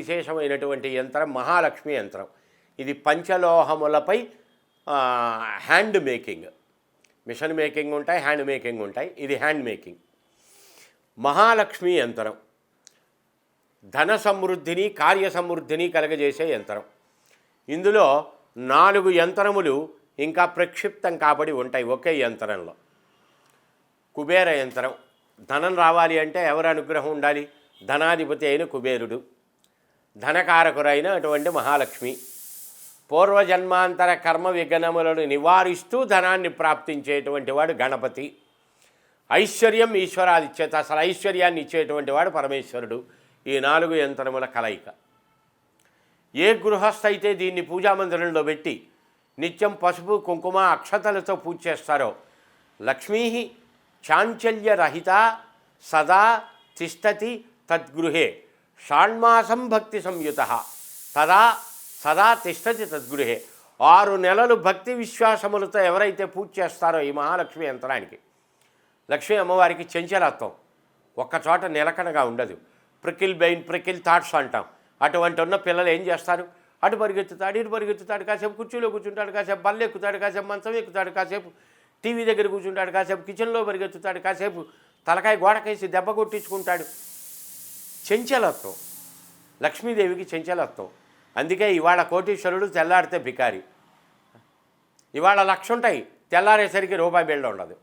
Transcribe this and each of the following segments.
విశేషమైనటువంటి యంత్రం మహాలక్ష్మి యంత్రం. ఇది పంచలోహములపై హ్యాండ్ మేకింగ్. మిషన్ మేకింగ్ ఉంటాయి హ్యాండ్ మేకింగ్ ఉంటాయి. ఇది హ్యాండ్ మేకింగ్. మహాలక్ష్మి యంత్రం. ధన సమృద్ధిని కార్య సమృద్ధిని కలగజేసే యంత్రం. ఇందులో నాలుగు యంత్రములు ఇంకా ప్రక్షిప్తం కాబడి ఉంటాయి ఒకే యంత్రంలో. కుబేర యంత్రం. ధనం రావాలి అంటే ఎవరు అనుగ్రహం ఉండాలి? ధనాధిపతి అయిన కుబేరుడు. ధనకారకురైన అటువంటి మహాలక్ష్మి. పూర్వజన్మాంతర కర్మ విఘ్నములను నివారిస్తూ ధనాన్ని ప్రాప్తించేటువంటి వాడు గణపతి. ఐశ్వర్యం ఈశ్వరాదిచ్చేత అసలు ఐశ్వర్యాన్ని ఇచ్చేటువంటి వాడు పరమేశ్వరుడు. ఈ నాలుగు యంత్రముల కలయిక. ఏ గృహస్థ అయితే దీన్ని పూజామందిరంలో పెట్టి నిత్యం పసుపు కుంకుమ అక్షతలతో పూజ చేస్తారో లక్ష్మీ చాంచల్యరహిత సదా తిష్టతి తద్గృహే. షాణ్మాసం భక్తి సంయుత. తదా సదా తిష్టతి తద్గృహే ఆరు నెలలు భక్తి విశ్వాసములతో ఎవరైతే పూజ చేస్తారో ఈ మహాలక్ష్మి యంత్రానికి లక్ష్మీ అమ్మవారికి చెంచలత్వం. ఒక్కచోట నిలకనగా నిలకడగా ఉండదు. ప్రికిల్ బెయిన్ ప్రికిల్ థాట్స్ అంటాం. అటువంటి ఉన్న పిల్లలు ఏం చేస్తారు? అటు పరిగెత్తుతాడు ఇటు పరిగెత్తుతాడు కాసేపు కుర్చీలో కూర్చుంటాడు కాసేపు బల్ల ఎక్కుతాడు కాసేపు మంచం ఎక్కుతాడు కాసేపు టీవీ దగ్గర కూర్చుంటాడు కాసేపు కిచెన్లో పరిగెత్తుతాడు కాసేపు తలకాయ గోడకేసి దెబ్బ కొట్టించుకుంటాడు. చెంచలత్వం. లక్ష్మీదేవికి చెంచలత్వం. అందుకే ఇవాళ కోటీశ్వరుడు తెల్లాడితే బికారి ఇవాళ లక్ష ఉంటాయి తెల్లారేసరికి రూపాయి బిళ్ళ ఉండదు.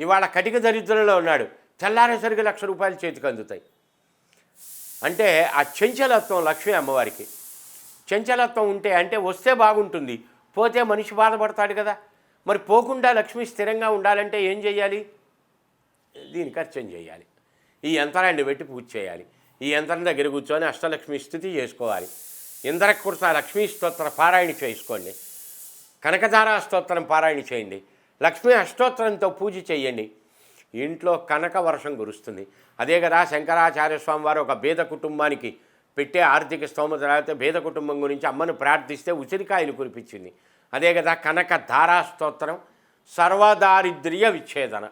ఇవాళ కటిక దరిద్రంలో ఉన్నాడు. తెల్లారేసరికి లక్ష రూపాయలు చేతికి అందుతాయి. అంటే ఆ చెంచలత్వం లక్ష్మీ అమ్మవారికి. చెంచలత్వం ఉంటే అంటే వస్తే బాగుంటుంది. పోతే మనిషి బాధపడతాడు కదా. మరి పోకుండా లక్ష్మి స్థిరంగా ఉండాలంటే ఏం చేయాలి? దీనికి అర్చన చేయాలి. ఈ యంత్రాన్ని పెట్టి పూజ చేయాలి. ఈ యంత్రం దగ్గర కూర్చొని అష్టలక్ష్మి స్థితి చేసుకోవాలి. ఇంద్రకృత లక్ష్మీ స్తోత్ర పారాయణ చేసుకోండి. కనకధారా స్తోత్రం పారాయణ చేయండి. లక్ష్మీ అష్టోత్తరంతో పూజ చేయండి. ఇంట్లో కనక వర్షం కురుస్తుంది. అదే కదా శంకరాచార్య స్వామి వారు ఒక బేద కుటుంబానికి పెట్టే ఆర్థిక స్తోమత లేకపోతే బేద కుటుంబం గురించి అమ్మను ప్రార్థిస్తే ఉసిరికాయలు కురిపించింది. అదే కదా కనక ధారా స్తోత్రం సర్వదారిద్ర్య విచ్ఛేదన.